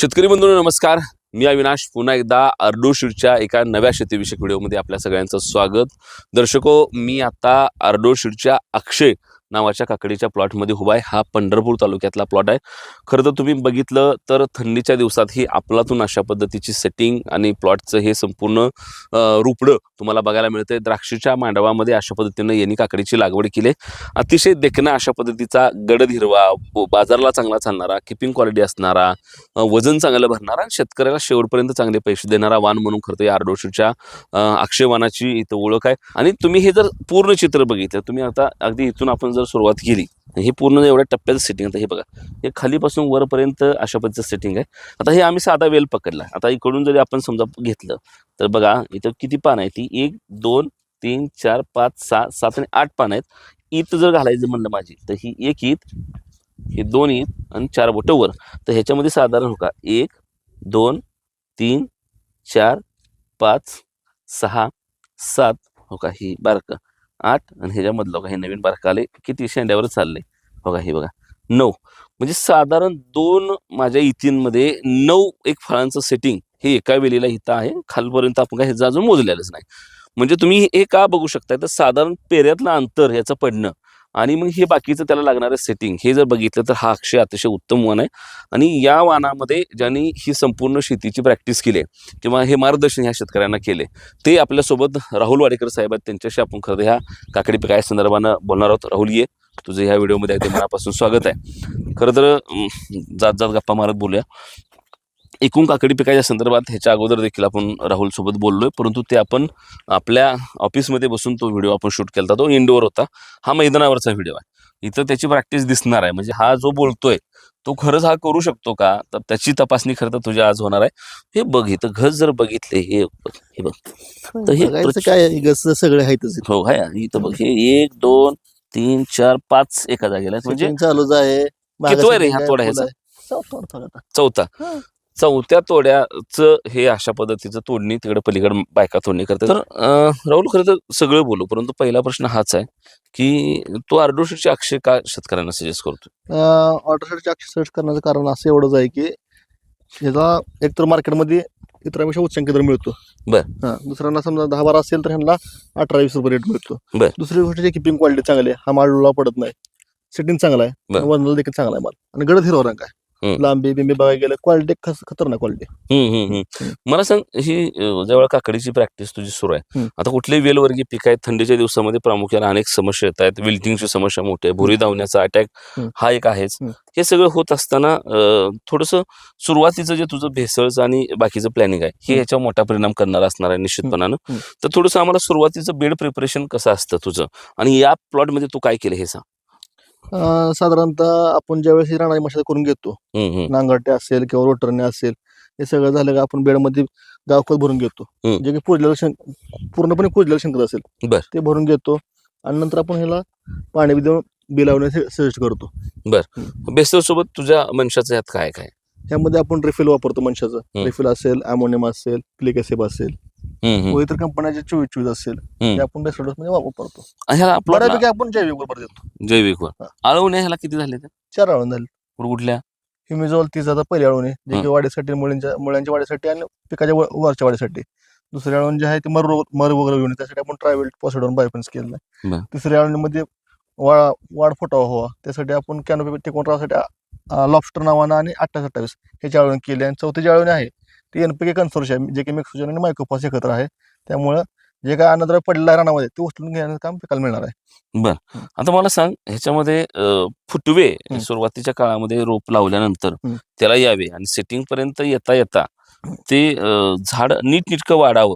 शेतकरी बंधू नमस्कार. मी अविनाश पुन्हा एकदा अर्डोशीडच्या एका नव्या शेतीविषयक व्हिडिओमध्ये आपल्या सगळ्यांचं स्वागत. दर्शको मी आता अर्डोशीडच्या अक्षय नावाच्या काकडीच्या प्लॉटमध्ये उभा आहे. हा पंढरपूर तालुक्यातला प्लॉट आहे. खरं तर तुम्ही बघितलं तर थंडीच्या दिवसात ही आपलातून अशा पद्धतीची सेटिंग आणि प्लॉटचं हे संपूर्ण रुपडं तुम्हाला बघायला मिळतंय. द्राक्षीच्या मांडवामध्ये अशा पद्धतीनं यांनी काकडीची लागवड केली. आहे. अतिशय देखणा अशा पद्धतीचा गडद हिरवा बाजारला चांगला चालणारा किपिंग क्वालिटी असणारा वजन चांगलं भरणारा आणि शेतकऱ्याला शेवटपर्यंत चांगले पैसे देणारा वाण म्हणून खरं तर या आरडोशीच्या अक्षय वानाची इथं ओळख आहे. आणि तुम्ही हे जर पूर्ण चित्र बघितलं तुम्ही आता अगदी इथून आपण जर सुरुवात केली हे पूर्ण एवढ्या टप्प्याचं सेटिंग आता हे बघा. हे खालीपासून वरपर्यंत अशा पद्धतीचं सेटिंग आहे. आता हे आम्ही साधा वेल पकडला. आता इकडून जरी आपण समजा घेतलं तर बघा इथं किती पान आहे ती? एक दोन तीन चार पाच सहा सात आणि आठ पान आहेत. ईत जर घालायचं म्हणलं माझी तर ही एक ईत हे दोन ईत आणि चार बोटं वर. तर ह्याच्यामध्ये साधारण हो का एक दोन तीन चार पाच सहा सात हो का ही बारकं. आठ आणि ह्याच्यामधलं बघा हे नवीन बारकं आले किती शेंड्यावर चाललंय. बघा हे बघा. नऊ. म्हणजे साधारण दोन माझ्या इतींमध्ये नऊ एक फळांचं सेटिंग हे एका वेळेला इथं आहे. खालपर्यंत आपण काय ह्याचं अजून मोजलेलंच नाही. म्हणजे तुम्ही हे का बघू शकताय? तर साधारण पेऱ्यातलं अंतर ह्याचं पडणं. आणि मग हे बाकीचं त्याला लागणारं सेटिंग हे जर बघितलं तर हा अक्षय अतिशय उत्तम वन आहे. आणि या वानामध्ये ज्यांनी ही संपूर्ण शेतीची प्रॅक्टिस केली आहे किंवा हे मार्गदर्शन ह्या शेतकऱ्यांना केले ते आपल्यासोबत राहुल वाडेकर साहेब आहेत. त्यांच्याशी आपण खरं ह्या काकडी पिकाया संदर्भानं बोलणार आहोत. राहुल ये तुझं ह्या व्हिडिओमध्ये अगदी मनापासून स्वागत आहे. खरं तर जात जात गप्पा मारत बोलूया. एकूण काकडी पिकाच्या संदर्भात ह्याच्या अगोदर देखील आपण राहुल सोबत बोललोय परंतु ते आपण आपल्या ऑफिसमध्ये बसून तो व्हिडिओ आपण शूट केला तो इंडोर होता. हा मैदानावरचा व्हिडिओ आहे. इथं त्याची प्रॅक्टिस दिसणार आहे. म्हणजे हा जो बोलतोय तो खरंच हा करू शकतो का? तर त्याची तपासणी खरं तर तुझ्या आज होणार आहे. हे बघ इथं घस जर बघितले हे बघ हे बघ. तर हे काय आहे, गस सगळे आहेतच हो हाय इथं बघ हे एक दोन तीन चार पाच एका जागेला. म्हणजे चालूच आहे. आहे रे हा ह्याचा? चौथा. चौथ्या तोड्याचं हे अशा पद्धतीचं तोडणी तिकडे पलीकडे बायका तोडणी करतात. तर राहुल खरं तर सगळं बोलू परंतु पहिला प्रश्न हाच आहे की तो आर्डोशीचे अक्षय का शेतकऱ्यांना सजेस्ट करतो ऑर्डर सर्च करण्याचं कारण असं एवढंच आहे की ह्याचा एकतर मार्केटमध्ये इतरांपेक्षा उच्चांकी दर मिळतो. बर. दुसऱ्यांना समजा दहा बारा असेल तर ह्यांना अठरा वीस रुपये रेट मिळतो. बर. दुसरी गोष्ट किपिंग क्वालिटी चांगली आहे. हा माल पडत नाही. सेटिंग चांगला आहे. बर. वजनाला देखील चांगला आहे माल. आणि गडद हिरवा रंग आहे. हम्म. लांबी बिंबी बघायला गेलं क्वालिटी खतरनाक क्वालिटी हम्म, हम्म, हम्म. मला सांग ही अं, ज्यावेळेला काकडीची प्रॅक्टिस तुझी सुरू आहे हम्म. आता कुठले वेलवर्गीय पीक आहेत थंडीच्या दिवसामध्ये प्रामुख्याने अनेक समस्या येत आहेत विल्टिंगची समस्या मोठी आहे भुरी धावण्याचा अटॅक हम्म. हा एक आहेच हम्म. हे सगळं होत असताना थोडंसं सुरुवातीचं जे तुझं भेसळचं आणि बाकीचं प्लॅनिंग आहे हे हम्म. याच्यावर मोठा परिणाम करणार असणार आहे निश्चितपणानं हम्म. तर थोडंसं आम्हाला सुरुवातीचं बेड प्रिपरेशन कसं असतं तुझं आणि या प्लॉटमध्ये तू काय केलं हे सांग अं, साधारणतः आपण ज्यावेळेस ही राणाई मशागत करून घेतो हम्म, हम्म, नांगरटे असेल किंवा रोटरने असेल हे सगळं झालं का आपण बेडमध्ये गावखत भरून घेतो. हम्म. जे की कुजलेलं शेण पूर्णपणे कुजलेलं शेणखत असेल बर. ते भरून घेतो आणि नंतर आपण ह्याला पाणी बी देऊन बी लावण्यास सजेस्ट करतो. बेसल सोबत तुझ्या मनुष्याचं यात काय काय? ह्यामध्ये आपण रिफिल वापरतो हम्म. रिफिल असेल अमोनियम असेल क्लिक असेल. हम्म, हम्म, व इतर कंपन्याचे चोवीस चोवीस असेल. ते आपण बेस्टमध्ये वापरतो. ह्याला बऱ्यापैकी आपण जैविक वापर देतो. जैविक वर हा. आळवण्या ह्याला किती झाले चार आळून झाले. कुठल्या? हिमिझॉल तीस आता पहिल्या आळून आहे जे की हम्म. वाढीसाठी मुळ्यांच्या मुळ्यांच्या वाढीसाठी आणि पिकाच्या व- वरच्या वाढीसाठी. दुसऱ्या आळून जे आहे ते मर मर वगैरे घेऊन त्यासाठी आपण ट्रायवेल पॉसिडॉन बायपन्स केलेलं बर. आहे तिसऱ्या आळूमध्ये वाढ वाढ फुटावा हवा. त्यासाठी आपण कॅनोपी टिकून राहण्यासाठी लॉबस्टर नावानं आणि अठ्ठावीस अठ्ठावीस ह्याची आळवण केली आणि चौथी जी आळवण आहे ती एनपीके कन्सोर्शियम जे की मिक्सोजन आणि मायक्रोफॉस एकत्र आहे त्यामुळं जे काय अन्नद्रव्य पडलेलं आहे रानामध्ये ते उचलून घेण्याचं काम पिकाला मिळणार आहे आता मला सांग ह्याच्यामध्ये फुटवे. सुरुवातीच्या काळामध्ये रोप लावल्यानंतर. त्याला यावे आणि सेटिंग पर्यंत येता येता ते झाड नीटनीटकं वाढावं.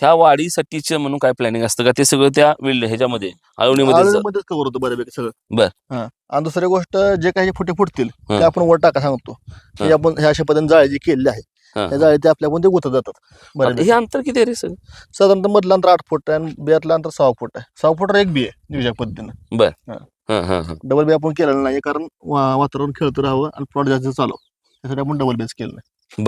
ह्या वाढीसाठीचं म्हणून काय प्लॅनिंग असतं का ते सगळं त्या ह्याच्यामध्ये आळवणीमध्ये कव्हर होतं बऱ्यापैकी सगळं बर. आणि दुसरी गोष्ट जे काही फुटे फुटतील ते. आपण वर टाका सांगतो. की आपण ह्या अशा पद्धतीने जाळी जी केलेली आहे हा, त्या जाळी ते आपल्या पण ते गुतत जातात. हे अंतर किती आहे रे सर साधारणतः मधलं अंतर आठ फूट आहे आणि बियातलं अंतर सहा फूट आहे. सहा फूट एक बी आहे नियोजक पद्धतीनं. हा. हा हा डबल बी आपण केलेलं नाही कारण वा- वातावरण खेळतं राहावं आणि प्लॉट जास्त चालव. त्यासाठी आपण डबल बेस केलं नाही.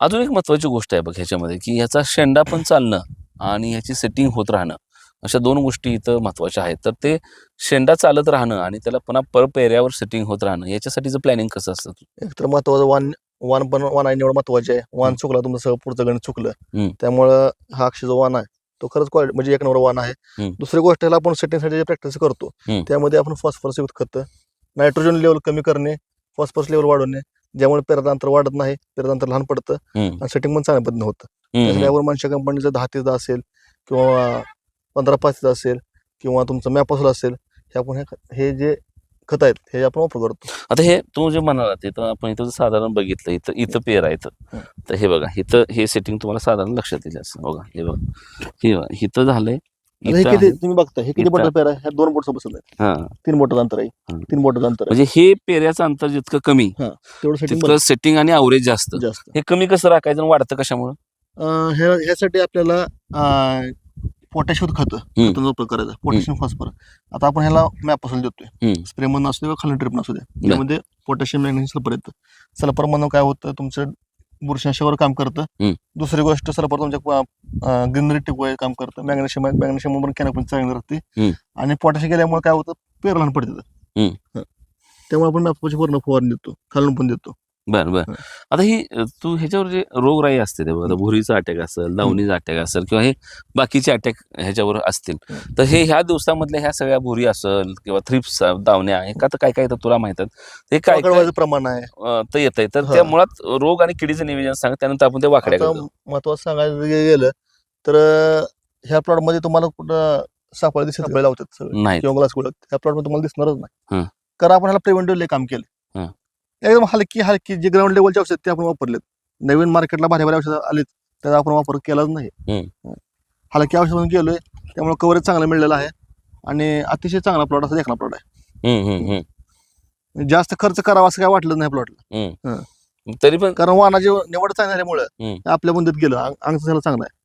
अजून एक महत्वाची गोष्ट आहे बघ ह्याच्यामध्ये की ह्याचा शेंडा पण चालणं आणि ह्याची सेटिंग होत राहणं अशा दोन गोष्टी इथं महत्त्वाच्या आहेत. तर ते शेंडा चालत राहणं आणि त्याला पुन्हा पर पेऱ्यावर सेटिंग होत राहणं याच्यासाठीचं प्लॅनिंग कसं असतं? एक तर महत्वाचं वाण वाण पण वाण निवड महत्वाची आहे वाण चुकला तुमचं सगळं पुढचं गणित चुकलं. त्यामुळं हा अक्षय जो वाण आहे तो खरंच क्वालिटी म्हणजे एक नंबर वाण आहे. दुसरी गोष्ट ह्याला आपण सेटिंगसाठी प्रॅक्टिस करतो. त्यामध्ये आपण फॉस्फरस युक्त खत नायट्रोजन लेवल कमी करणे फॉस्फरस लेवल वाढवणे ज्यामुळे पेराचं अंतर वाढत नाही पेराचं अंतर लहान पडतं आणि सेटिंग पण चांगल्या पद्धतीने होतं. त्याच्यावर मनशा कंपनीचं दहा तेचं असेल किंवा पंधरा पाचचं असेल किंवा तुमचं मॅपसूल असेल हे आपण हे जे खत आहेत हे आपण वापर करतो. आता हे तू जे म्हणाला तिथं आपण इथं साधारण बघितलं इथं इथं पेर आहे इथं हं. तर हे बघा इथं हे सेटिंग तुम्हाला साधारण लक्षात येईल असं. बघा हे बघा. हे बघा इथं झालंय आता हे किती आहे. तुम्ही बघता हे किती बोटाचं पेर आहे? ह्या दोन बोटचं बसत आहे हा. तीन बोटाचं अंतर आहे. हं. तीन बोटाचं अंतर आहे. म्हणजे हे पेऱ्याचं अंतर जितकं कमी तेवढं सेटिंग तितकं सेटिंग आणि अवरेज जास्त. जास्त. हे कमी कसं राखायचं आणि वाढतं कशामुळे? अं, ह्या ह्यासाठी आपल्याला पोटॅशियम खत. खताचा उपयोग करायचा पोटॅशियम फॉस्फर आता आपण ह्याला मॅपसून देतोय. हम्म. स्प्रे म्हणून असू दे किंवा खाली ट्रिप असू दे. त्यामध्ये पोटॅशियम मॅग्नेशियम सल्फर येतं. सल्फर म्हणून काय होतं तुमचं बुरशांशावर काम करतं. दुसरी गोष्ट सल्फर तुमच्या ग्रीनरी टिकवाय काम करतं. मॅग्नेशियम मॅग्नेशियम पण कॅनोपी चांगली राहते. आणि पोटॅशियम गेल्यामुळे काय होतं पेर लहान पडते. त्यामुळे आपण मॅपची पूर्ण फवारणी देतो. खालून पण देतो. बरं बरं. आता ही तू ह्याच्यावर जे रोगराई असते ते बघा भुरीचा अटॅक असेल दावणीचा अटॅक असेल किंवा हे बाकीचे अटॅक ह्याच्यावर असतील. तर हे ह्या दिवसामधल्या ह्या सगळ्या भुरी असेल किंवा थ्रिप्स दावण्या हे का तर काय काय तर तुला माहितात ते काय प्रमाण आहे. तर येत आहे तर हा. त्या मुळात रोग आणि किडीचं नियोजन सांग त्यानंतर आपण ते वाकड्या आता करतो. महत्वाचं सांगायचं गे- गेलं तर अं, ह्या प्लॉटमध्ये तुम्हाला कुठं सापळे दिसत लावतात सगळे. नाही किंवा ग्लास कुठं ह्या प्लॉटमध्ये तुम्हाला दिसणारच हं. नाही कारण आपण ह्याला प्रिव्हेंटिव्ह काम केलं. एकदम हलकी हलकी जे ग्राउंड लेवलचे औषध ते आपण वापरलेत. नवीन मार्केटला भारी भारी औषध आलेत त्याचा आपण वापर केलाच नाही. हलकी औषध म्हणून गेलोय त्यामुळे कव्हरेज चांगलं मिळलेलं आहे. आणि अतिशय चांगला प्लॉट असा देखणा प्लॉट आहे. जास्त खर्च करावा असं काय वाटलं नाही प्लॉटला. तरी पण कारण वाहनाची निवड चांगली झाल्यामुळे. आपल्या मुंदत गेलं अंग अंगचं झालं चांगलं आहे.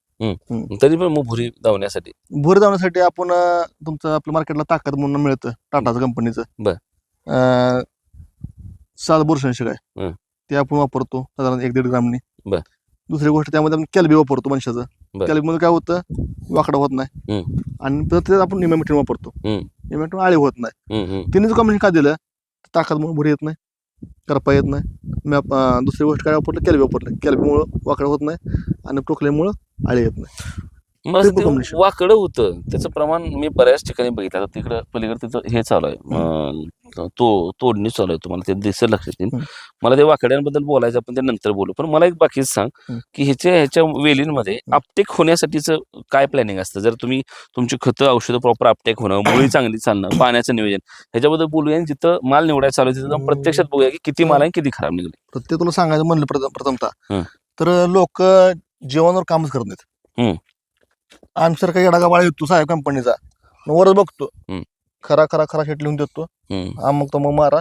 तरी पण मग भुरी धावण्यासाठी. भोर धावण्यासाठी आपण तुमचं आपल्या मार्केटला ताकद म्हणून मिळतं टाटाचं कंपनीचं सात बुरशंशक आहे हं. ते आपण वापरतो साधारण एक दीड ग्रामनी. बर. दुसरी गोष्ट त्यामध्ये आपण कॅल्बी वापरतो बर. कॅल्बी मध्ये काय होतं? वाकडं होत नाही. हं. आणि परत आपण निमेमिटिन वापरतो. हं. निमेमिटिन आळी होत नाही. हम्म, हम्म. तिने कॉम्बिनेशन का दिलं? ताकद म्हणून भुरी येत नाही. करपा येत नाही. अं, दुसरी गोष्ट काय वापरलं? कॅल्बी वापरलं. कॅल्बीमुळं वाकडं होत नाही आणि टोकल्यामुळं आळी येत नाही. मग. वाकडं होतं. त्याचं प्रमाण मी बऱ्याच ठिकाणी बघितलं. आता तिकडं पलीकडे तिथं हे चालू आहे. तो तोडणी चालू आहे. तुम्हाला ते दिसेल लक्षात येईल. मला ते वाकड्यांबद्दल बोलायचं आपण ते नंतर बोलू. पण मला एक बाकीच सांग. की ह्याच्या ह्याच्या वेलींमध्ये अपटेक होण्यासाठीचं काय प्लॅनिंग असतं? जर तुम्ही तुमची खतं औषधं प्रॉपर अपटेक होणं मुळी चांगली चालणं पाण्याचं नियोजन ह्याच्याबद्दल बोलूया जिथं माल निवडायला चालू आहे तिथं प्रत्यक्षात बघूया की किती माल आहे किती खराब निघले. ते तुला सांगायचं म्हणलं प्रथम प्रथमतः. तर लोक जेवणावर कामच करत. नाहीत. आमच्यासारखा येडा गावाळा येतो साहेब कंपनीचा वरच बघतो. खरा खरा खरा शेट लिहून देतो. हम्म. अमुक तो मग मारा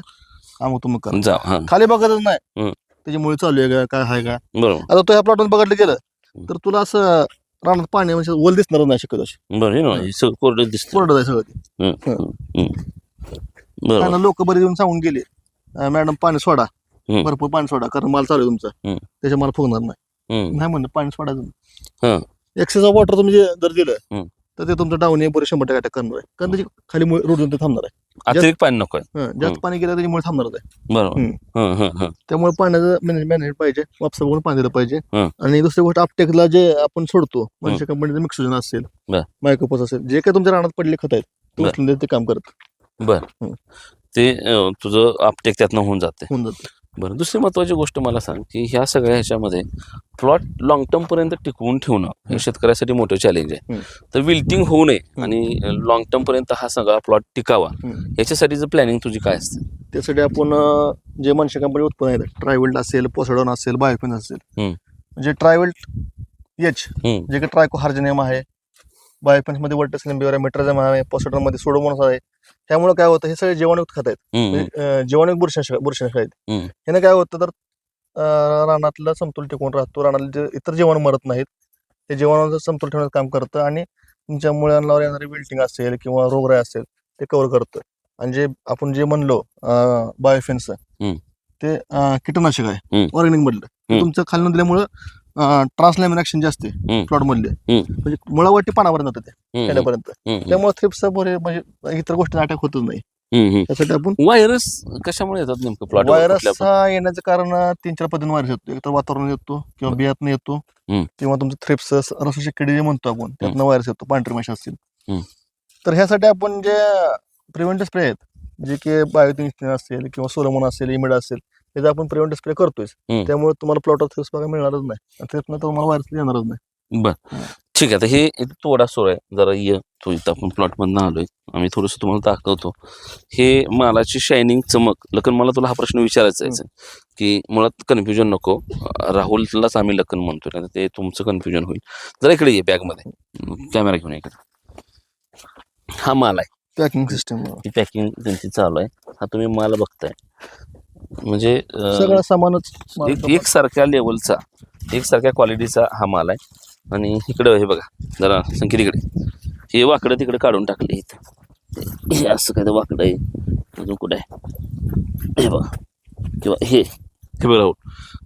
अमुक तो मग करा. जा हा. खाली बघतच नाही. त्याची मुळे चालू आहे का काय आहे का? बरोबर. आता तो ह्या प्लॉटमध्ये बघितलं गेलं तर तुला असं रानात पाणी म्हणजे वल दिसणार नाही शकत अशी. बरं हे ना हे सगळं कोरडं दिसतं. कोरडं आहे सगळं ते. बरोबर. लोक बरे येऊन सांगून गेले "अं, मॅडम पाणी सोडा. भरपूर पाणी सोडा कारण माल चालू आहे तुमचा. त्याच्या मला फुगणार नाही. हं. नाही म्हणलं पाणी हं. सोडायचं एक्सेस ऑफ वॉटर तुम्ही जे जर दिलं हं. तर ते तुमचं डाऊन बरे शंभर टक्के करणार आहे कारण त्याची खाली मुळे रोडून ते थांबणार आहे अतिरिक्त पाणी नको हं, जास्त. पाणी गेलं त्याच्यामुळे थांबणार आहे बरोबर हं. हं, हं, हं. त्यामुळे पाण्याचं मॅनेज पाहिजे वापसा बघून पाणी दिलं पाहिजे हं. आणि दुसरी गोष्ट आपटेकला जे आपण सोडतो मनुष्य कंपनीचं मिक्सोजन असेल बर. मायकोपस असेल जे काही तुमच्या रानात पडले खत आहेत ते बर. उचलून देत ते काम करत बर हं. ते अं, तुझं आपटेक त्यातनं होऊन जाते होऊन जातं बरं दुसरी महत्वाची गोष्ट मला सांग की ह्या सगळ्या ह्याच्यामध्ये प्लॉट लॉंग टर्म पर्यंत टिकवून ठेवणं हे. शेतकऱ्यासाठी मोठं चॅलेंज आहे. तर विल्टिंग होऊ नये. आणि लॉंग टर्म पर्यंत हा सगळा प्लॉट टिकावा हं. याच्यासाठीचं प्लॅनिंग तुझी काय असते त्यासाठी आपण जे मनुष्य कंपनी उत्पन्न आहेत ट्रायवेल्ट असेल पोसडॉन असेल बायोफिन असेल. म्हणजे ट्रायवेल्ट एच. जे काही ट्रायको हार्जनियम आहे बायोफिन्समध्ये वर्टस लिंबिवर आहे मेट्राझम आहे पोसडॉनमध्ये सोडोमोनस आहे त्यामुळे काय होतं हे सगळे जीवाणुयुक्त खत आहेत हं, म्हणजे, अं, जीवाणू बुरशा बुरशा आहेत. ह्याने काय होतं तर रानातलं समतोल टिकून राहतो रानातले जे इतर जीवाणू मरत नाहीत ते जीवाणूचं समतोल ठेवण्याचं काम करतं आणि तुमच्या मुळांवर येणारी विल्टिंग असेल किंवा रोगराई असेल ते कव्हर करतं आणि जे आपण जे म्हणलो बायोफेन्स. ते कीटकनाशक आहे. ऑर्गॅनिक मधलं. तुमचं खाली दिल्यामुळं ट्रान्सलॅमिन ऍक्शन जे असते. प्लॉट मधले हं. म्हणजे मुळावरती पानापर्यंत जातं ते खेड्यापर्यंत हं, हं. त्यामुळे थ्रिप्स बरे म्हणजे इतर गोष्टी अटॅक होतच नाही. त्यासाठी आपण व्हायरस कशामुळे येतात नेमकं प्लॉट व्हायरस हा येण्याचं कारण तीन चार पद्धतीने व्हायरस येतो एक तर वातावरण येतो किंवा बियातनं येतो. किंवा तुमचं थ्रिप्स रसाची किडी जे म्हणतो आपण त्यातनं व्हायरस येतो पांढरी माशी असतील. तर ह्यासाठी आपण जे प्रिव्हेंटिव्ह स्प्रे आहेत जे की बायोटिन असेल किंवा सोलोमोन असेल इमिडा असेल त्याचा आपण प्रिव्हेंटिव्ह स्प्रे करतोय हम्म. त्यामुळे तुम्हाला प्लॉटवर थ्रिप्स बघायला मिळणारच नाही. तुम्हाला व्हायरस येणारच नाही. बर. ठीक आहे आता हे इथं तोडा सोर आहे. जरा ये तो इथं आपण प्लॉट मधनं आलोय. आम्ही थोडस तुम्हाला दाखवतो. हे मालाची शायनिंग चमक. लखन मला तुला हा प्रश्न विचारायचा आहे. की मुळात कन्फ्युजन नको. अं, राहुललाच आम्ही लखन म्हणतोय. ना ते तुमचं कन्फ्युजन होईल. जरा इकडे ये बॅगमध्ये. कॅमेरा घेऊन ये इकडे. हा माल आहे. पॅकिंग सिस्टम ही पॅकिंग त्यांची चालू आहे. हा तुम्ही माल बघताय. म्हणजे सगळं सामानच एक एक सारख्या लेवलचा एक सारख्या क्वालिटीचा हा माल आहे. आणि इकडं हे बघा जरा संकेत इकडे. हे वाकडं तिकडे काढून टाकले इथं. हे असं काय वाकडं आहे. अजून कुठं आहे? हे बघा. किंवा हे हे बघा.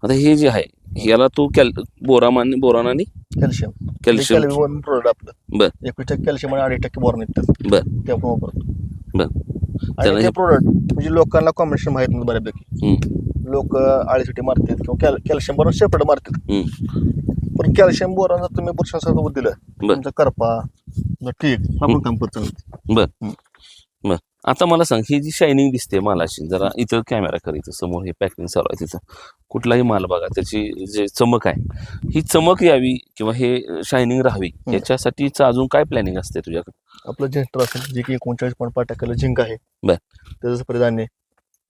आता हे जे आहे याला तू कॅल बोरामान बोरान आणि कॅल्शियम. कॅल्शियम कॅल्शियम प्रोडक्ट आपलं. बर. एकवीस टक्के कॅल्शियम आणि अडीच टक्के बोरॉन निघतात. बर. ते आपण वापरतो. बर. त्याला आणि ते हे- प्रोडक्ट म्हणजे लोकांना कॉम्बिनेशन माहीत नाही बऱ्यापैकी. हम्म. लोक आळीसाठी मारतात किंवा कॅल कॅल्शियम बोरॉन सेपरेट मारतात. हम्म. पण कॅल्शियम बोरॉन जर तुम्ही बुरशासोबत दिलं. बर. तुमचा करपा ठीक आपण काम करतो आता मला सांग ही जी शायनिंग दिसते मालाची जरा इथं कॅमेरा कर इथं समोर हे पॅकिंग चालू आहे तिथं. कुठलाही माल बघा त्याची जे चमक आहे ही चमक यावी किंवा हे शायनिंग राहावी याच्यासाठीचं अजून काय प्लॅनिंग असते तुझ्याकडे? आपलं जेस्टर असेल जे की एकोणचाळीस पॉईंट पाच टक्क्याला झिंक आहे बर. त्याचं परिधान्य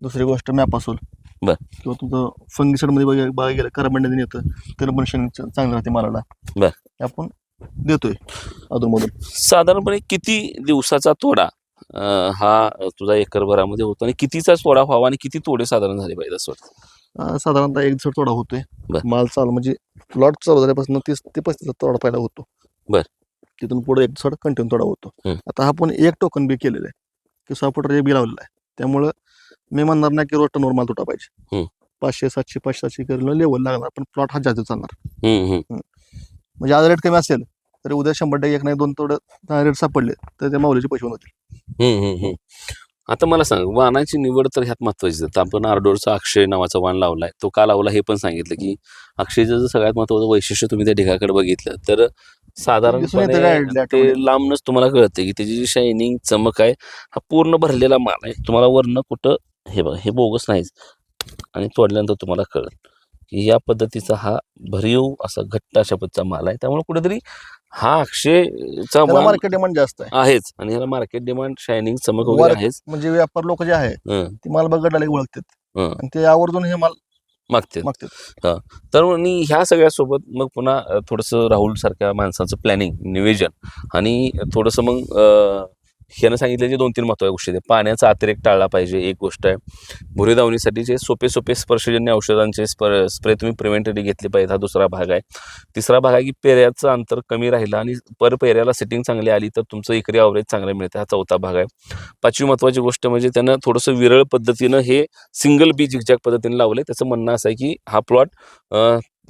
दुसरी गोष्ट मॅप असेल बर. किंवा तुमचं फंगिसाइडमध्ये बघा गेलं कार्बन येतं त्यानं पण शेण चांगलं राहते मालाला बर. हे आपण देतोय अधूनमधून साधारणपणे किती दिवसाचा तोडा अं, हा तुझा एकरभरामध्ये होतो आणि कितीचा तोडा व्हावा आणि किती तोडे साधारण झाले पाहिजे असं वाटतं अं, साधारणतः एक दिवस तोडा होतोय बर. माल चालू म्हणजे प्लॉट चालू झाल्यापासून तीस ते पस्तीस तोडा पहिला होतो बर. तिथून पुढे एक दिवस कंटिन्यू तोडा होतो हम्म. आता आपण एक टोकन बी केलेलं आहे की सहा फुटर बी लावलेलं आहे त्यामुळं मी म्हणणार नाही की रोज टनवर माल तुटा पाहिजे हम्म. पाचशे सातशे पाचशे सातशे करून लेवल लागणार पण प्लॉट हा जास्त चालणार हम्म, हम्म. म्हणजे आज रेट कमी असेल तरी उद्या शंभर टक्के एक नाही दोन थोडं रेट सापडले तर ते माऊलीचे पैसे होतील हम्म, हम्म, हम्म. आता मला सांग वाहनाची निवड तर ह्यात महत्वाची. तर आपण आरडोरचा अक्षय नावाचा वाण लावलाय तो का लावला हे पण सांगितलं की अक्षयचं जर सगळ्यात महत्वाचं वैशिष्ट्य तुम्ही त्या ढिगाकडे बघितलं तर साधारणपणे ते लांबनच तुम्हाला कळते की त्याची जी शायनिंग चमक आहे हा पूर्ण भरलेला माल आहे. तुम्हाला वरनं कुठं हे बघा हे बोगस नाहीच. आणि तोडल्यानंतर तुम्हाला कळत की या पद्धतीचा हा भरीव असा घट्ट अशा पद्धतीचा माल आहे. त्यामुळे कुठेतरी हा अक्षयचा वाण मार्केट डिमांड जास्त आहे. आहेच. आणि ह्याला मार्केट डिमांड शायनिंग चमक वगैरे आहेच. म्हणजे व्यापार लोक जे आहे हं, ते माल बघडला ओळखतात. हं. आणि ते आवर्जून हे माल मागते मागतात. तर आणि ह्या सगळ्यासोबत मग पुन्हा थोडंसं राहुल सारख्या माणसाचं प्लॅनिंग नियोजन आणि थोडंसं मग अ, ह्यानं सांगितलं जे दोन तीन महत्त्वाच्या गोष्टी आहेत. पाण्याचा अतिरेक टाळला पाहिजे एक गोष्ट आहे. भुरी दावणीसाठी जे सोपे सोपे स्पर्शजन्य औषधांचे स्पर स्प्रे तुम्ही प्रिव्हेंटरी घेतले पाहिजे हा दुसरा भाग आहे. तिसरा भाग आहे की पेऱ्याचं अंतर कमी राहिलं आणि पर पेऱ्याला सेटिंग चांगली आली तर तुमचं इकरी ॲव्हरेज चांगलं मिळतं हा चौथा भाग आहे. पाचवी महत्त्वाची गोष्ट म्हणजे त्यानं थोडंसं विरळ पद्धतीनं हे सिंगल बी झिकझॅक पद्धतीने आहे त्याचं म्हणणं असं आहे की हा प्लॉट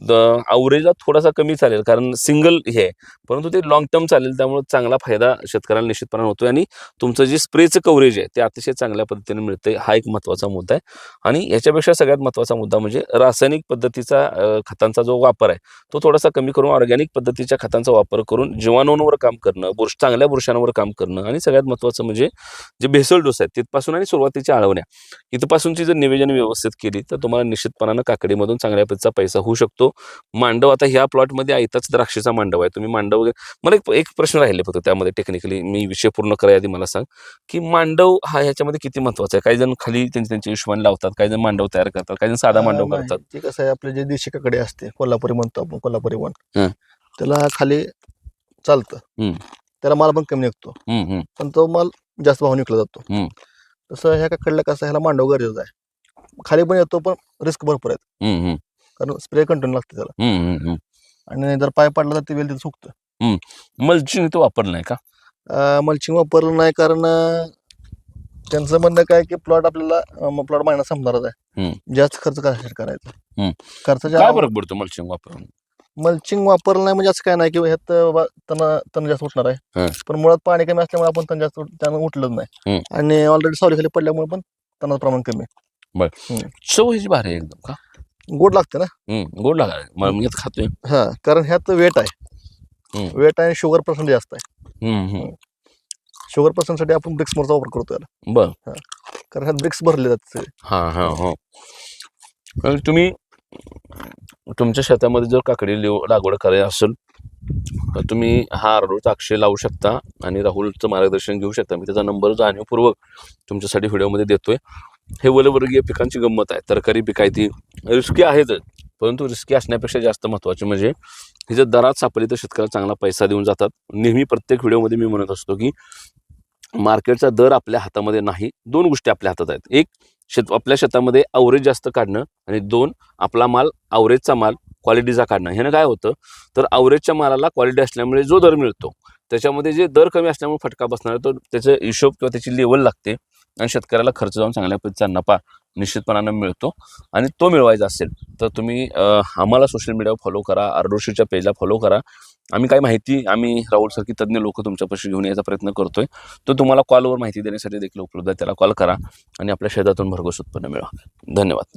आवरेजला थोडासा कमी चालेल कारण सिंगल हे आहे. परंतु ते लॉंग टर्म चालेल त्यामुळे चांगला फायदा शेतकऱ्याला निश्चितपणे होतोय. आणि तुमचं जे स्प्रेचं कव्हरेज आहे ते अतिशय चांगल्या पद्धतीने मिळतंय. हा एक महत्त्वाचा मुद्दा आहे. आणि याच्यापेक्षा सगळ्यात महत्त्वाचा मुद्दा म्हणजे रासायनिक पद्धतीचा खतांचा जो वापर आहे तो थोडासा कमी करून ऑर्गॅनिक पद्धतीच्या खतांचा वापर करून जीवाणूंवर काम करणं बुरश चांगल्या बुरशांवर काम करणं आणि सगळ्यात महत्त्वाचं म्हणजे जे भेसळ डोस आहेत तिथपासून आणि सुरुवातीच्या आळवण्या. इथपासूनची जर निवेदन व्यवस्थित केली तर तुम्हाला निश्चितपणानं काकडीमधून चांगल्या पद्धतीचा पैसा होऊ शकतो. मांडव आता ह्या प्लॉटमध्ये आयताच द्राक्षाचा मांडव आहे. तुम्ही मांडव वगैरे मला एक एक प्रश्न राहिले फक्त त्यामध्ये टेक्निकली मी विषय पूर्ण करायला आधी मला सांग की मांडव हा ह्याच्यामध्ये किती महत्त्वाचा आहे? काही जण खाली त्यांचे त्यांचे हिशोबाने लावतात काही जण मांडव तयार करतात काही जण साधा मांडव. करतात. ते कसं आहे आपले जे देशी काकडे असते कोल्हापुरी म्हणतो आपण कोल्हापुरी वन. हं. त्याला खाली चालतं. त्याला माल पण कमी निघतो. पण तो माल जास्त भाव विकला जातो. तसं ह्या काकडला कसं ह्याला मांडव गरजेचं आहे. खाली पण येतो पण रिस्क भरपूर आहेत. कारण स्प्रे कंटिन्यू लागते त्याला हम्म, हम्म, हम्म. आणि जर पाय पडला तर ते वेल तिथे सुकतं मल्चिंग तो वापरलं नाही का मल्चिंग वापरलं नाही कारण अं, त्यांचं म्हणणं काय की प्लॉट आपल्याला प्लॉट महिना संपणारच आहे हम्म. जास्त खर्च कशासाठी करायचा हम्म. खर्चाच्या काय फरक पडतो मल्चिंग वापरून मल्चिंग वापरलं नाही म्हणजे असं काय नाही की ह्यात बा- तण तण जास्त उठणार हं. आहे पण मुळात पाणी कमी असल्यामुळे आपण तण जास्त त्यानं उठलंच नाही हं. आणि ऑलरेडी सावलीखाली पडल्यामुळे पण तणाचं प्रमाण कमी आहे. चव ह्याची भारी आहे एकदम का गोड लागते ना? हम्म, गोड लागा मला मी आता खातोय. हा कारण ह्यात वेट आहे. वेट आणि शुगर पर्सेंट जास्त आहे. हम्म, हम्म. शुगर पर्सेंटसाठी आपण ब्रिक्स मोरचा वापर करतो याला. बर. कारण ह्यात ब्रिक्स भरले जातात सगळे. हा हा हा. तुम्ही तुमच्या शेतामध्ये जर काकडी लिव लागवड करायची असेल तर तुम्ही हा आरडूचा अक्षय लावू शकता आणि राहुलचं मार्गदर्शन घेऊ शकता. मी त्याचा नंबर जाणीवपूर्वक तुमच्यासाठी व्हिडिओमध्ये देतोय. हे वलवर्गीय पिकांची गंमत आहे. तरकारी पीक आहे ती रिस्की आहेच. परंतु रिस्की असण्यापेक्षा जास्त महत्त्वाचे म्हणजे हे जर दरात सापडली तर शेतकऱ्याला चांगला पैसा देऊन जातात. नेहमी प्रत्येक व्हिडिओमध्ये मी म्हणत असतो की मार्केटचा दर आपल्या हातामध्ये नाही दोन गोष्टी आपल्या हातात आहेत. एक शेत आपल्या शेतामध्ये अवरेज जास्त काढणं आणि दोन आपला माल अवरेजचा माल क्वालिटीचा काढणं. ह्यानं काय होतं? तर अवरेजच्या मालाला क्वालिटी असल्यामुळे जो दर मिळतो त्याच्यामध्ये जे दर कमी असल्यामुळे फटका बसणार तो त्याचा हिशोब किंवा त्याची लेवल लागते. आणि शेतकऱ्याला खर्च जाऊन चांगल्या पद्धतीचा नफा निश्चितपणानं मिळतो आणि तो मिळवायचा असेल तर तुम्ही आम्हाला सोशल मीडियावर फॉलो करा आरडोशीच्या पेजला फॉलो करा. आम्ही काय माहिती आम्ही राहुलसारखी तज्ज्ञ लोक तुमच्यापाशी घेऊन यायचा प्रयत्न करतोय. तो तुम्हाला कॉलवर माहिती देण्यासाठी देखील उपलब्ध आहे त्याला कॉल करा आणि आपल्या शेतातून भरघोस उत्पन्न मिळवा. धन्यवाद.